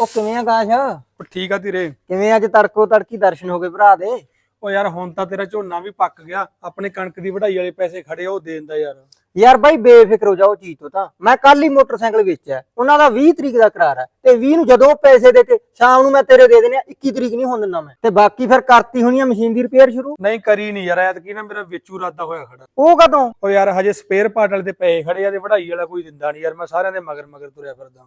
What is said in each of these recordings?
ਉਹ ਕਿਵੇਂ ਆ ਕਾਸ਼ ਉਹ ਠੀਕ ਆ ਤੇਰੇ ਕਿਵੇਂ ਅੱਜ ਤੜਕੋ ਤੜਕੀ ਦਰਸ਼ਨ ਹੋ ਗਏ ਭਰਾ ਦੇ? ਉਹ ਯਾਰ ਹੁਣ ਤਾਂ ਤੇਰਾ ਝੋਨਾ ਵੀ ਪੱਕ ਗਿਆ। ਆਪਣੇ ਕਣਕ ਦੀ ਵਢਾਈ ਵਾਲੇ ਪੈਸੇ ਖੜੇ ਆ ਉਹ ਦੇ ਦਿੰਦਾ ਯਾਰ। ਯਾਰ ਬਾਈ ਬੇਫਿਕਰ ਹੋ ਜਾਓ ਚੀਜ਼ ਤੋਂ ਤਾਂ। ਮੈਂ ਕੱਲ ਹੀ ਮੋਟਰਸਾਈਕਲ ਵੇਚਿਆ। ਉਹਨਾਂ ਦਾ 20 ਤਰੀਕ ਦਾ ਕਰਾਰ ਹੈ ਤੇ 20 ਨੂੰ ਜਦੋਂ ਪੈਸੇ ਦੇ ਕੇ ਸ਼ਾਮ ਨੂੰ ਮੈਂ ਤੇਰੇ ਦੇ ਦੇਣੇ ਆ 21 ਤਰੀਕ ਨਹੀਂ ਹੋਣ ਦਿੰਦਾ ਮੈਂ। ਤੇ ਬਾਕੀ ਫਿਰ ਕਰਤੀ ਹੋਣੀ ਆ ਮਸ਼ੀਨ ਦੀ ਰਿਪੇਅਰ ਸ਼ੁਰੂ। ਨਹੀਂ ਕਰੀ ਨਹੀਂ ਯਾਰ। ਐਤਕੀ ਨਾ ਮੇਰਾ ਵੇਚੂ ਇਰਾਦਾ ਹੋਇਆ ਖੜਾ। ਉਹ ਕਦੋਂ? ਉਹ ਯਾਰ ਹਜੇ ਸਪੇਅਰ ਪਾਰਟ ਵਾਲੇ ਤੇ ਪੈਸੇ ਖੜੇ ਆ ਤੇ ਵਢਾਈ ਵਾਲਾ ਕੋਈ ਦਿੰਦਾ ਨਹੀਂ ਯਾਰ। ਮੈਂ ਸਾਰਿਆਂ ਦੇ ਮਗਰ ਮਗਰ ਤੁਰਿਆ ਫਿਰਦਾ।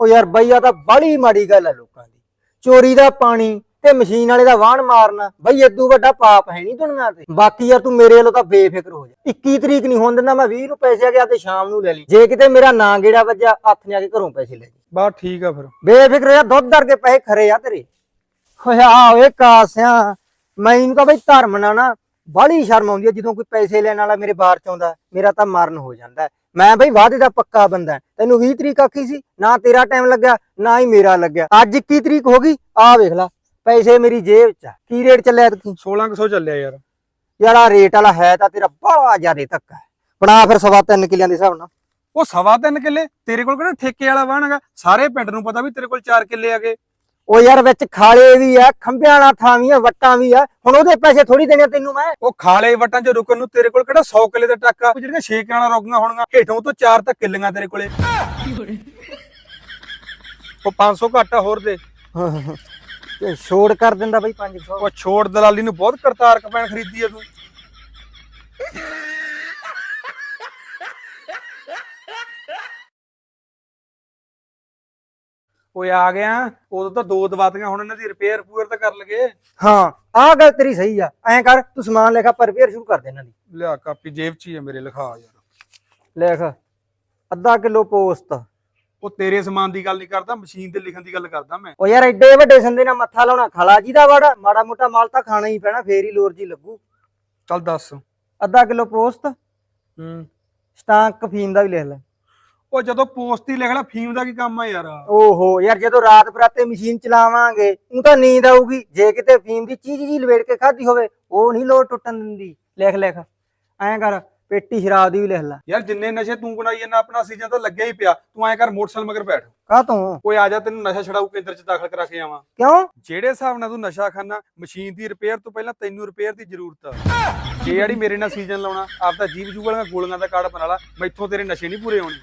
ਉਹ ਯਾਰ ਬਾਈ ਆ ਤਾਂ ਬੜੀ ਮਾੜੀ ਗੱਲ ਹੈ ਲੋਕਾਂ ਦੀ। ਚੋਰੀ ਦਾ ਪਾਣੀ ਤੇ ਮਸ਼ੀਨ ਵਾਲੇ ਦਾ ਵਾਹਣ ਮਾਰਨਾ ਬਈ ਏਦੂ ਵੱਡਾ ਪਾਪ ਹੈ ਨਹੀਂ ਦੁਨੀਆ ਤੇ। ਬਾਕੀ ਯਾਰ ਤੂੰ ਮੇਰੇ ਵੱਲੋਂ ਤਾਂ ਬੇਫਿਕਰ ਹੋ ਜਾ। 21 ਤਰੀਕ ਨਹੀਂ ਹੋਣ ਦਿੰਦਾ ਮੈਂ 20 ਨੂੰ ਪੈਸੇ ਆ ਗਿਆ ਤੇ ਸ਼ਾਮ ਨੂੰ ਲੈ ਲਈ। ਜੇ ਕਿਤੇ ਮੇਰਾ ਨਾਂ ਗੇੜਾ ਵੱਜਿਆ ਹੱਥ ਨੇ ਆ ਕੇ ਘਰੋਂ ਪੈਸੇ ਲੈ ਜੀ ਬਸ ਠੀਕ ਆ ਫਿਰ। ਬੇਫਿਕਰ ਯਾਰ ਦੁੱਧ ਦਰ ਕੇ ਪੈਸੇ ਖਰੇ ਆ ਤੇਰੇ। ਹੋਇਆ ਓਏ ਕਾਸਿਆ ਮੈਨੂੰ ਤਾਂ ਬਈ ਧਰਮ ਨਾਲ ਨਾ ਬੜੀ ਸ਼ਰਮ ਆਉਂਦੀ ਹੈ ਜਦੋਂ ਕੋਈ ਪੈਸੇ ਲੈਣ ਵਾਲਾ ਮੇਰੇ ਬਾਹਰ ਚ ਆਉਂਦਾ ਮੇਰਾ ਤਾਂ ਮਰਨ ਹੋ ਜਾਂਦਾ। ਮੈਂ ਬਈ ਵਾਅਦੇ ਦਾ ਪੱਕਾ ਬੰਦਾ। ਤੈਨੂੰ 20 ਤਰੀਕ ਆਖੀ ਸੀ ਨਾ ਤੇਰਾ ਟਾਈਮ ਲੱਗਿਆ ਨਾ ਹੀ ਮੇਰਾ ਲੱਗਿਆ। ਅੱਜ 21 ਤਰੀਕ ਹੋ ਗਈ ਆ ਵੇਖ ਲੈ। ਪੈਸੇ ਮੇਰੀ ਜੇਬ 'ਚ ਆ। ਕੀ ਰੇਟ ਚੱਲਿਆ ਤੂੰ? 1600 ਚੱਲਿਆ ਯਾਰ। ਯਾਰ ਆ ਰੇਟ ਵਾਲਾ ਹੈ ਤਾਂ ਤੇਰਾ ਬੜਾ ਜ਼ਿਆਦਾ ਧੱਕਾ ਹੈ। ਬਣਾ ਫਿਰ ਸਵਾ ਤਿੰਨ ਕਿੱਲਿਆਂ ਦੇ ਹਿਸਾਬ ਨਾਲ। ਉਹ ਸਵਾ ਤਿੰਨ ਕਿੱਲੇ? ਤੇਰੇ ਕੋਲ ਕਿਹੜਾ ਠੇਕੇ ਵਾਲਾ ਵਾਹਣ ਹੈਗਾ? ਸਾਰੇ ਪਿੰਡ ਨੂੰ ਪਤਾ ਵੀ ਤੇਰੇ ਕੋਲ 4 ਕਿੱਲੇ ਹੈਗੇ। ਉਹ ਯਾਰ ਵਿੱਚ ਖਾਲੇ ਵੀ ਆ ਖੰਭਿਆਂ ਵਾਲਾ ਥਾਂ ਵੀ ਆ ਵੱਟਾਂ ਵੀ ਆ। ਹੁਣ ਉਹਦੇ ਪੈਸੇ ਥੋੜੀ ਦੇਣੇ ਤੈਨੂੰ ਮੈਂ। ਉਹ ਖਾਲੇ ਵਟਾਂ 'ਚ ਰੁਕਣ ਨੂੰ ਤੇਰੇ ਕੋਲ ਕਿਹੜਾ 100 ਕਿੱਲੇ ਦਾ ਟੱਕਾ? ਉਹ ਜਿਹੜੀਆਂ 6 ਕਿੱਲਾਂ ਰੋਗੀਆਂ ਹੋਣਗੀਆਂ ਹੇਠੋਂ ਤੋਂ 4 ਤੱਕ ਕਿੱਲੀਆਂ ਤੇਰੇ ਕੋਲੇ। ਉਹ 500 ਘਾਟਾ ਹੋਰ ਦੇ। ਤੇ ਛੋੜ ਕਰ ਦਿੰਦਾ ਬਈ 500 ਉਹ ਛੋੜ ਦਲਾਲੀ ਨੂੰ ਬਹੁਤ ਕਰਤਾਰ ਕਪੈਣ ਖਰੀਦੀ ਆ ਤੂੰ। ਓਏ ਆ ਗਿਆ ਉਦੋਂ ਤਾਂ ਦੋ ਦਵਾਤੀਆਂ ਹੁਣ ਇਹਨਾਂ ਦੀ ਰਿਪੇਅਰ ਪੂਰ ਤਾਂ ਕਰ ਲਗੇ। ਹਾਂ ਆਹ ਗੱਲ ਤੇਰੀ ਸਹੀ ਆ। ਐਂ ਕਰ ਤੂੰ ਸਮਾਨ ਲਿਖਾ ਪਰ ਰਿਪੇਅਰ ਸ਼ੁਰੂ ਕਰ ਦੇ ਇਹਨਾਂ ਦੀ। ਲਿਆ ਕਾਪੀ ਜੇਬ 'ਚ ਹੀ ਆ ਮੇਰੇ ਲਿਖਾ ਯਾਰ। ਲਿਖ ਅੱਧਾ ਕਿਲੋ ਪੋਸਤ। ਉਹ ਤੇਰੇ ਸਮਾਨ ਦੀ ਗੱਲ ਨਹੀਂ ਕਰਦਾ ਮਸ਼ੀਨ ਤੇ ਲਿਖਣ ਦੀ ਗੱਲ ਕਰਦਾ ਮੈਂ। ਉਹ ਯਾਰ ਐਡੇ ਵੱਡੇ ਸੰਦੇ ਨਾਲ ਮੱਥਾ ਲਾਉਣਾ ਖਲਾ ਜੀ ਦਾ ਵੜਾ ਮਾੜਾ ਮੋਟਾ ਮਾਲ ਤਾਂ ਖਾਣਾ ਹੀ ਪੈਣਾ ਫੇਰ ਹੀ ਲੋਰ ਜੀ ਲੱਗੂ। ਚੱਲ ਦੱਸ। ਅੱਧਾ ਕਿਲੋ ਪੋਸਤ ਹੂੰ। ਸਟਾਂਕ ਫੀਮ ਦਾ ਵੀ ਲਿਖ ਲੈ। ਉਹ ਜਦੋਂ ਪੋਸਟ ਹੀ ਲਿਖ ਲੈ ਫੀਮ ਦਾ ਕੀ ਕੰਮ ਆ ਯਾਰ? ਓਹੋ ਯਾਰ ਜਦੋਂ ਰਾਤ ਬਰਾਤੇ ਮਸ਼ੀਨ ਚਲਾਵਾਂਗੇ ਉਹ ਤਾਂ ਨੀਂਦ ਆਊਗੀ। ਜੇ ਕਿਤੇ ਫੀਮ ਦੀ ਚੀਜ਼ ਜੀ ਲਵੇੜ ਕੇ ਖਾਧੀ ਹੋਵੇ ਉਹ ਨਹੀਂ ਲੋਰ ਟੁੱਟਣ ਦਿੰਦੀ। ਲਿਖ ਲਿਖ। ਐਂ ਕਰ ਪੇਟੀ ਸ਼ਰਾਬ ਦੀ ਵੀ ਲਿਖ ਲੈ। ਯਾਰ ਜਿੰਨੇ ਨਸ਼ੇ ਤੂੰ ਬਣਾਈ ਜਾਂਦਾ ਆਪਣਾ ਸੀਜ਼ਨ ਤਾਂ ਲੱਗਿਆ ਹੀ ਪਿਆ। ਤੂੰ ਐਂ ਕਰ ਮੋਟਰਸਾਈਕਲ ਮਗਰ ਬੈਠ। ਕਾਹ ਤੋਂ? ਓਏ ਆ ਜਾ ਤੈਨੂੰ ਨਸ਼ਾ ਛਡਾਊ ਕੇਂਦਰ 'ਚ ਦਾਖਲ ਕਰਾ ਕੇ ਆਵਾਂ। ਕਿਉਂ? ਜਿਹੜੇ ਹਿਸਾਬ ਨਾਲ ਤੂੰ ਨਸ਼ਾ ਖਾਨਾ ਮਸ਼ੀਨ ਦੀ ਰਿਪੇਅਰ ਤੋਂ ਪਹਿਲਾਂ ਤੈਨੂੰ ਰਿਪੇਅਰ ਦੀ ਜ਼ਰੂਰਤ ਆ। ਜੇ ਜਿਹੜੀ ਮੇਰੇ ਨਾਲ ਸੀਜ਼ਨ ਲਾਉਣਾ ਆਪ ਤਾਂ ਜੀਵ ਜੂਗ ਵਾਲੀਆਂ ਗੋਲੀਆਂ ਦਾ ਕਾਰਡ ਬਣਾ ਲਾ ਮੈਥੋਂ ਤੇਰੇ ਨਸ਼ੇ ਨਹੀਂ ਪੂਰੇ ਹੋਣੇ।